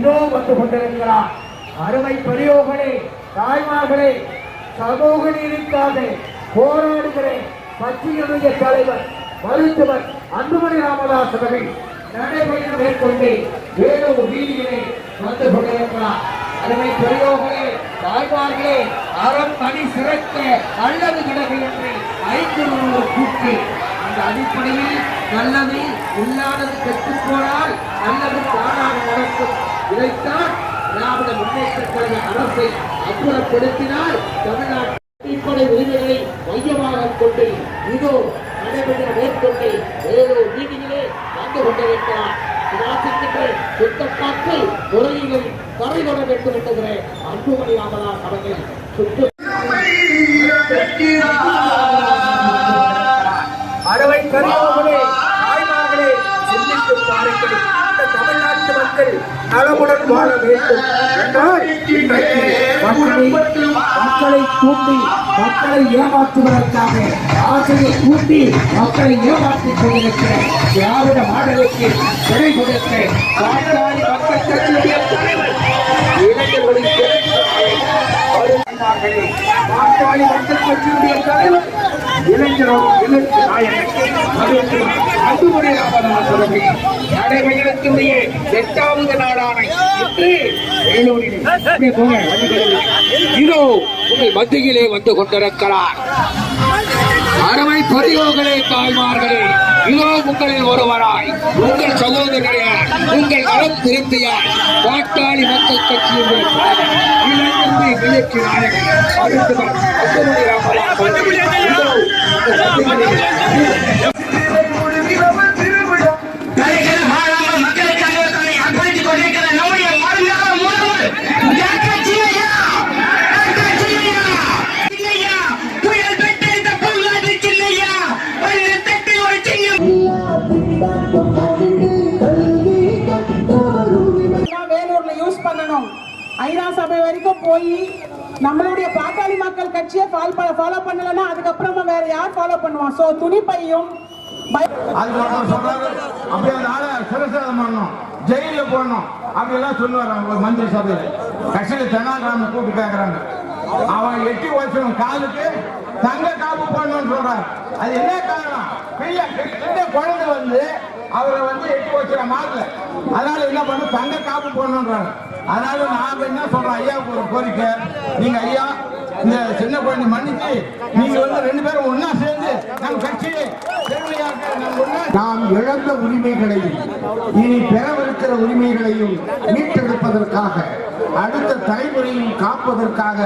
இதோ வந்து கொண்டிருக்கிறார். அருமை பெரியோர்களே தாய்மார்களே சமூக நீதிக்காக போராடுகிறேன். கட்சியினுடைய தலைவர் மருத்துவர் அன்புமணி ராமதாஸ் அவர்கள் நடைபயணம் மேற்கொண்டு வேலூர் வீதியிலே வந்து கொண்டிருக்கிறார். அருமை பெரியோர்களே தாய்மார்களே அறம் பணி சிறக்க அல்லது கிடக்கு என்று ஐந்து ஒரு கூட்டு அந்த அடிப்படையில் நல்லது இல்லாதது கெட்டுப் போனால் நல்லது தானாக நடக்கும். இதைத்தான் திராவிட முன்னேற்ற கழக அரசை அப்புறப்படுத்தினால் தமிழ்நாட்டு அடிப்படை உரிமைகளை மையமாக கொண்டு இதோ நடைபெற்ற மேற்கொண்டு வேறொரு மீட்டிங்கிலே வந்து கொண்டிருக்கிறார். வாசிக்கின்ற சுத்தப்பாக்கள் கரை தொட வேண்டும் என்கிற அன்புமணி ராமதாஸ் அவர்கள் சுற்று நலமுடன் வாழ வேண்டும் மக்களை தூண்டி மக்களை ஏமாற்றுவதற்காக ஆசையை கூட்டி மக்களை ஏமாற்றிக் கொண்டிருக்கிற திராவிட மாடலுக்கு விடை கொடுக்க பாட்டாளி மக்கள் கட்சியுடைய தலைவர் இளைஞர்களின். பாட்டாளி மக்கள் கட்சியுடைய தலைவர் இளைஞரும் இலக்கு நாயகன் மருத்துவர் ராமதாஸ் அவர்கள் நடைபெறக்கூடிய எட்டாவது நாளான இன்று வேலூரில். இதோ உங்கள் மத்தியிலே வந்து கொண்டிருக்கிறார். அருமை பெரியோர்களே தாய்மார்களே. இதோ உங்களில் ஒருவராய். உங்கள் சகோதரரையார் உங்கள் நலம் திருப்தியார் பாட்டாளி மக்கள் கட்சியுடைய தலைவர், இளைஞருடைய நிலைக்கு நாயகன் மக்கள் கட்சியை ஃபாலோ பண்ணலன்னா அதுக்கப்புறமா வேற யார் ஃபாலோ பண்ணுவான் சோ துணிப்பையும் பை- சொல்றாரு அப்படியே அந்த ஆளை பண்ணணும் ஜெயில போடணும் அப்படி எல்லாம் சொல்லுவார் அவங்க மந்திரி சபையில. கட்சியில தெனாலிராமன் கூப்பிட்டு கேட்கறாங்க அவன் எட்டி வச்சவன் காலுக்கு தங்க காப்பு போடணும்னு சொல்றாரு. அது என்ன காரணம்? பெரிய பெரிய குழந்தை வந்து அவரை வந்து எட்டி வச்சுற மாட்டல அதனால என்ன பண்ண? தங்க காப்பு போடணுன்றாங்க அதனால நான் என்ன சொல்றோம் ஐயாவுக்கு ஒரு கோரிக்கை. நீங்க ஐயா இந்த சின்ன குழந்தை மன்னிச்சு நீங்க வந்து ரெண்டு பேரும் ஒண்ணா சேர்ந்து நம்ம கட்சி பெருமையாக்க நம்ம ஒண்ணா நாம் இழந்த உரிமைகளையும் இனி பெறவிருக்கிற உரிமைகளையும் மீட்டெடுப்பதற்காக அடுத்த தலைமுறையும் காப்பதற்காக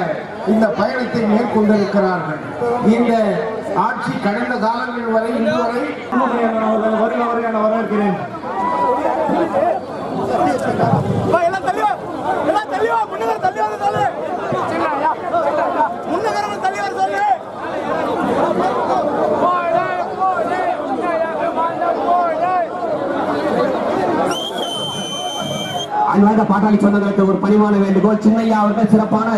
இந்த பயணத்தை மேற்கொண்டிருக்கிறார்கள். இந்த ஆட்சி கடந்த காலங்கள் வரை இன்று வரை அவர்கள் வருக வருக என வரவேற்கிறேன் எல்லாம் தள்ளிவா. எல்லாம் சொல்லு முன்னகர தள்ளிவா சொல்லு அன்பார்ந்த பாட்டாளி சொந்தங்களுக்கு ஒரு பணிவான வேண்டுகோள். சின்னையா அவர்கள் சிறப்பான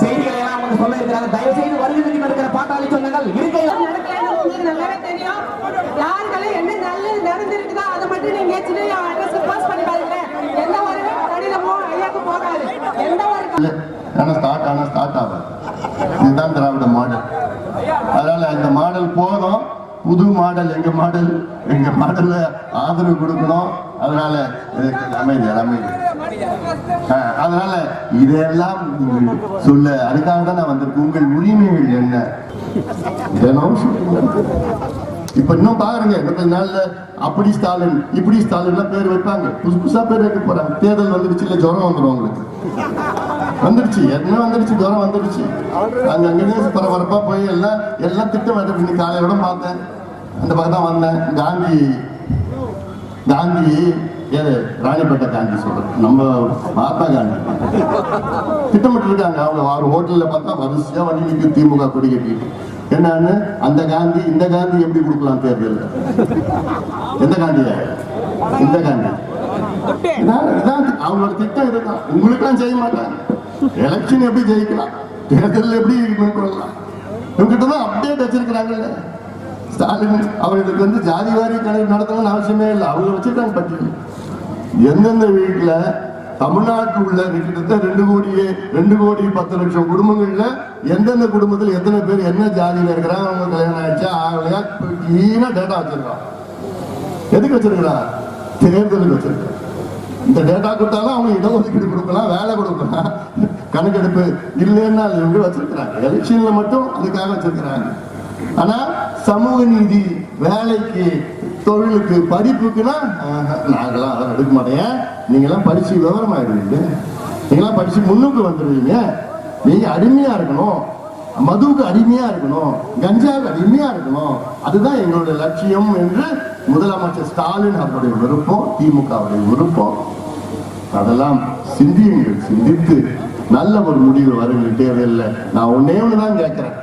செய்திகளை எல்லாம் அவங்க சொல்ல இருக்கிறாங்க தயவு செய்து வருகை இருக்கிற பாட்டாளி சொந்தங்கள் இருக்கையில் நல்லாவே தெரியும். யாருக்கெல்லாம் என்ன நல்லது நடந்திருக்குதோ அதை மட்டும் நீங்க சின்ன அட்ரஸ் பாஸ் பண்ணி பாருங்க. எந்த ஒரு கடிதமோ ஐயாக்கு போகாது. எந்த ஒரு ஆனால் ஸ்டார்ட் ஆனால் ஸ்டார்ட் ஆகாது. இதுதான் திராவிட மாடல். அதனால இந்த மாடல் போதும். புது மாடல் எங்க மாடல் எங்க மாடல்ல ஆதரவு கொடுக்கணும். அதனால அமைதி அமைதி. அதனால இதெல்லாம் சொல்ல அதுக்காக தான் நான் வந்திருக்கேன். உங்கள் உரிமைகள் என்ன? இப்ப இன்னும் பாருங்க இந்த நாள்ல அப்படி ஸ்டாலின் இப்படி ஸ்டாலின் பேர் வைப்பாங்க. புதுசு புதுசா பேர் வைக்க போறாங்க. தேர்தல் வந்துடுச்சு இல்ல ஜுரம் வந்துடும் உங்களுக்கு. வந்துடுச்சு என்ன வந்துடுச்சு ஜுரம் வந்துடுச்சு அங்க அங்கே பரபரப்பா போய் எல்லாம் எல்லாம் திட்டம் வந்து இன்னைக்கு காலையோட பார்த்தேன். அந்த பக்கம் தான் வந்தேன். காந்தி காந்தி ஏது ராணிப்பேட்டை காந்தி சொல்றேன். நம்ம மகாத்மா காந்தி. திட்டமிட்டு இருக்காங்க அவங்க அவர் ஹோட்டல்ல பார்த்தா வரிசையா வண்டி நிற்கு திமுக கொடி கட்டிட்டு. என்னன்னு? அந்த காந்தி இந்த காந்தி எப்படி கொடுக்கலாம் தேர்தல் எந்த காந்தியா? இந்த காந்தி. இதான் இதான் அவங்களோட திட்டம் இதுதான். உங்களுக்கெல்லாம் செய்ய மாட்டாங்க. எலெக்ஷன் எப்படி ஜெயிக்கலாம்? தேர்தல் எப்படி கொடுக்கலாம் இவங்கிட்ட தான் அப்டேட் வச்சிருக்கிறாங்கல்ல. ஸ்டாலின் அவர்களுக்கு வந்து ஜாதி வாரி கணக்கு நடத்தணும்னு அவசியமே இல்லை. அவங்க வச்சுட்டாங்க பட்டியல். எந்தெந்த வீட்டில் தமிழ்நாட்டில் உள்ள கிட்டத்தட்ட ரெண்டு கோடியே ரெண்டு கோடி பத்து லட்சம் குடும்பங்கள்ல எந்தெந்த குடும்பத்தில் எத்தனை பேர் என்ன ஜாதியில் இருக்கிறாங்க அவங்க கல்யாணம் ஆயிடுச்சா ஆகலையா ஈனா டேட்டா வச்சிருக்கான். எதுக்கு வச்சிருக்கா தேர்தலுக்கு வச்சிருக்கான். இந்த டேட்டா கொடுத்தாலும் அவங்க இடஒதுக்கீடு கொடுக்கலாம் வேலை கொடுக்கலாம். கணக்கெடுப்பு இல்லைன்னா அது இவங்க வச்சிருக்கிறாங்க? எலெக்ஷன்ல மட்டும் அதுக்காக வச்சிருக்கிறாங்க. ஆனா சமூக நீதி வேலைக்கு தொழிலுக்கு படிப்புக்குன்னா நாங்களாம் அதெல்லாம் எடுக்க மாட்டேன் நீங்களாம் படிச்சு விவரம் ஆயிடுவீங்க நீங்களாம் படிச்சு முன்னுக்கு வந்துடுவீங்க. நீங்க அடிமையா இருக்கணும். மதுவுக்கு அடிமையா இருக்கணும். கஞ்சாவுக்கு அடிமையா இருக்கணும். அதுதான் எங்களுடைய லட்சியம் என்று முதலமைச்சர் ஸ்டாலின் அவருடைய விருப்பம் திமுகவுடைய விருப்பம். அதெல்லாம் சிந்தியுங்கள் சிந்தித்து நல்ல ஒரு முடிவு வருகின்ற தேர்தலில் நான் ஒன்னே ஒண்ணுதான் கேட்கிறேன்.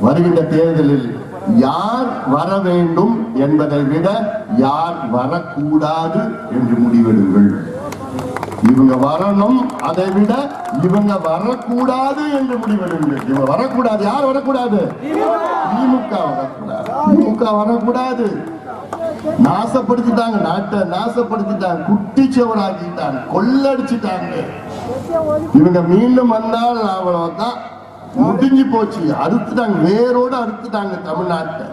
வருகின்ற தேர்தலில் யார் வர வேண்டும் என்பதை விட யார் வரக்கூடாது என்று முடிவெடுங்கள். இவங்க வரணும் அதை விட இவங்க வரக்கூடாது என்று முடிவெடுங்கள். இவங்க வரக்கூடாது. யார் வரக்கூடாது? திமுக வரக்கூடாது. திமுக வரக்கூடாது. நாசப்படுத்திட்டாங்க. நாட்டை நாசப்படுத்திட்டாங்க. குட்டிச்சவராக்கிட்டாங்க கொள்ளடிச்சிட்டாங்க. இவங்க மீண்டும் வந்தால் அவ்வளவுதான். முடிஞ்சு போச்சு. அறுத்துட்டாங்க. வேரோடு அறுத்துட்டாங்க தமிழ்நாட்டை.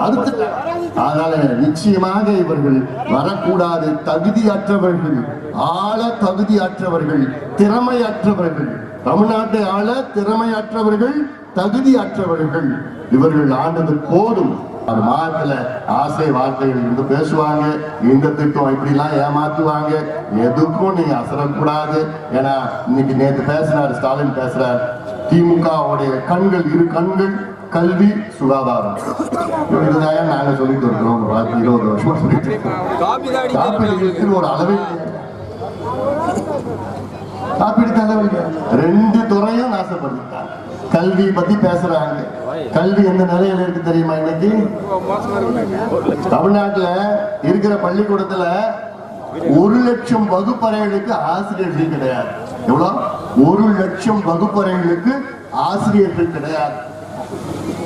அறுத்துட்டாங்க. அதனால நிச்சயமாக இவர்கள் வரக்கூடாது. தகுதியற்றவர்கள் ஆள தகுதியற்றவர்கள் திறமையற்றவர்கள். தமிழ்நாட்டை ஆள திறமையற்றவர்கள் தகுதியற்றவர்கள். இவர்கள் ஆண்டது போதும். ஒரு மாதத்துல ஆசை வார்த்தைகள் இருந்து பேசுவாங்க. இந்த திட்டம் இப்படிலாம் ஏமாத்துவாங்க. எதுக்கும் நீங்க அசரக்கூடாது. ஏன்னா இன்னைக்கு நேற்று பேசினார் ஸ்டாலின் பேசுறாரு. திமுக உடைய கண்கள் இரு கண்கள் கல்வி சுகாதாரம். இதுதான் நாங்க சொல்லிட்டு இருக்கிறோம். இருபது வருஷமா சொல்லிட்டு காப்பீடு ஒரு அளவில் காப்பீடு தலைவலிங்க ரெண்டு துறையும் நாசப்படுத்திட்டாங்க. கல்வி பத்தி பேசுறாங்க. கல்வி எந்த நிலையில இருக்கு தெரியுமா இன்னைக்கு? தமிழ்நாட்டுல இருக்கிற பள்ளிக்கூடத்துல ஒரு லட்சம் வகுப்பறைகளுக்கு ஆசிரியர்கள் கிடையாது. எவ்வளோ? ஒரு லட்சம் வகுப்பறைகளுக்கு ஆசிரியர்கள் கிடையாது.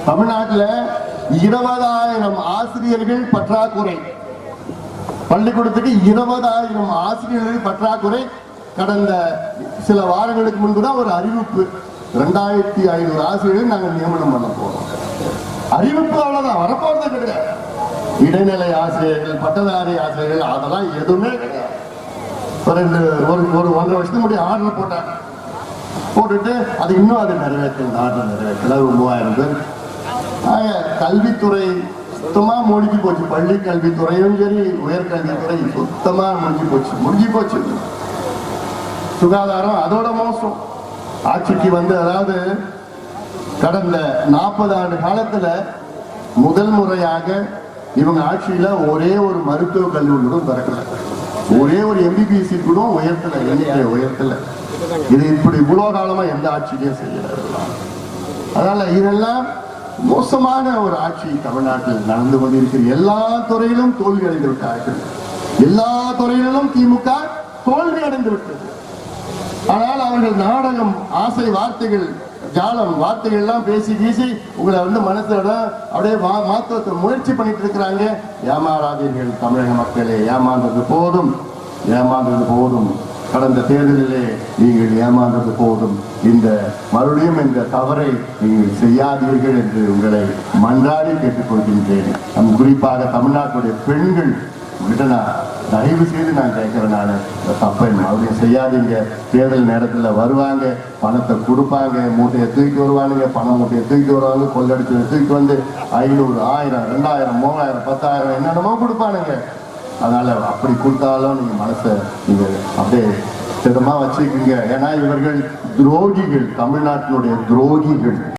தமிழ்நாட்டில் இருபதாயிரம் ஆசிரியர்கள் பற்றாக்குறை. பள்ளிக்கூடத்துக்கு இருபதாயிரம் ஆசிரியர்கள் பற்றாக்குறை. கடந்த சில வாரங்களுக்கு முன்பு தான் ஒரு அறிவிப்பு. ரெண்டாயிரத்தி ஐநூறு ஆசிரியர்கள் நாங்கள் நியமனம் பண்ண போறோம். அறிவிப்பு அவ்வளவுதான். வரப்போறது கிடையாது. இடைநிலை ஆசிரியர்கள் பட்டதாரி ஆசிரியர்கள் அதெல்லாம் எதுவுமே கிடையாது. ஒரு ரெண்டு ஒரு ஒரு ஒன்றரை வருஷத்துக்கு முன்னாடி ஆர்டர் போட்டாங்க. போட்டுட்டு அது இன்னும் அது நிறைவேற்றல ஆர்டர் நிறைவேற்றல. ஒரு மூவாயிரம் பேர். ஆக, கல்வித்துறை சுத்தமாக முடிஞ்சு போச்சு. பள்ளி கல்வித்துறையும் சரி உயர்கல்வித்துறை சுத்தமாக முடிஞ்சு போச்சு. முடிஞ்சு போச்சு. சுகாதாரம் அதோட மோசம். ஆட்சிக்கு வந்து அதாவது கடந்த நாற்பது ஆண்டு காலத்துல முதல் முறையாக இவங்க ஆட்சியில ஒரே ஒரு மருத்துவக் கல்லூரி கூட திறக்கல ஒரே ஒரு எம்பிபிஎஸ்சி கூட உயர்த்தல எண்ணிக்கை உயர்த்தல. இது இப்படி இவ்வளவு காலமா எந்த ஆட்சியிலையும் செய்யல அதனால இதெல்லாம் மோசமான ஒரு ஆட்சி தமிழ்நாட்டில் நடந்து கொண்டிருக்கிற எல்லா துறையிலும் தோல்வி அடைந்து விட்டார்கள் எல்லா துறையிலும் திமுக தோல்வி அடைந்து விட்டது ஆனால் அவர்கள் நாடகம் ஆசை வார்த்தைகள் ஜாலம் வார்த்தைகள் எல்லாம் பேசி வீசி உங்களை வந்து மனசுல அப்படியே மா- மாத்த முயற்சி பண்ணிட்டு இருக்கிறாங்க. ஏமாறாதீர்கள் தமிழக மக்களே ஏமாந்தது போதும். ஏமாந்தது போதும். கடந்த தேர்தலிலே நீங்கள் ஏமாந்தது போதும். இந்த மறுபடியும் இந்த தவறை நீங்கள் செய்யாதீர்கள் என்று உங்களை மன்றாடி கேட்டுக்கொள்கின்றேன். நம் குறிப்பாக தமிழ்நாட்டுடைய பெண்கள் உங்ககிட்ட நான் தயவு செய்து நான் கேட்கிறேன் நான் இந்த தப்பை மறுபடியும் செய்யாதீங்க. தேர்தல் நேரத்தில் வருவாங்க பணத்தை கொடுப்பாங்க மூட்டையை தூக்கி வருவானுங்க பணம் மூட்டையை தூக்கி வருவாங்க கொள்ளடிச்சு தூக்கி வந்து ஐநூறு ஆயிரம் ரெண்டாயிரம் மூவாயிரம் பத்தாயிரம் என்னென்னமோ கொடுப்பானுங்க. அதனால அப்படி கொடுத்தாலும் நீங்க மனசை நீங்க அப்படியே திடமா வச்சுக்கோங்க. ஏன்னா இவர்கள் துரோகிகள் தமிழ்நாட்டினுடைய துரோகிகள்.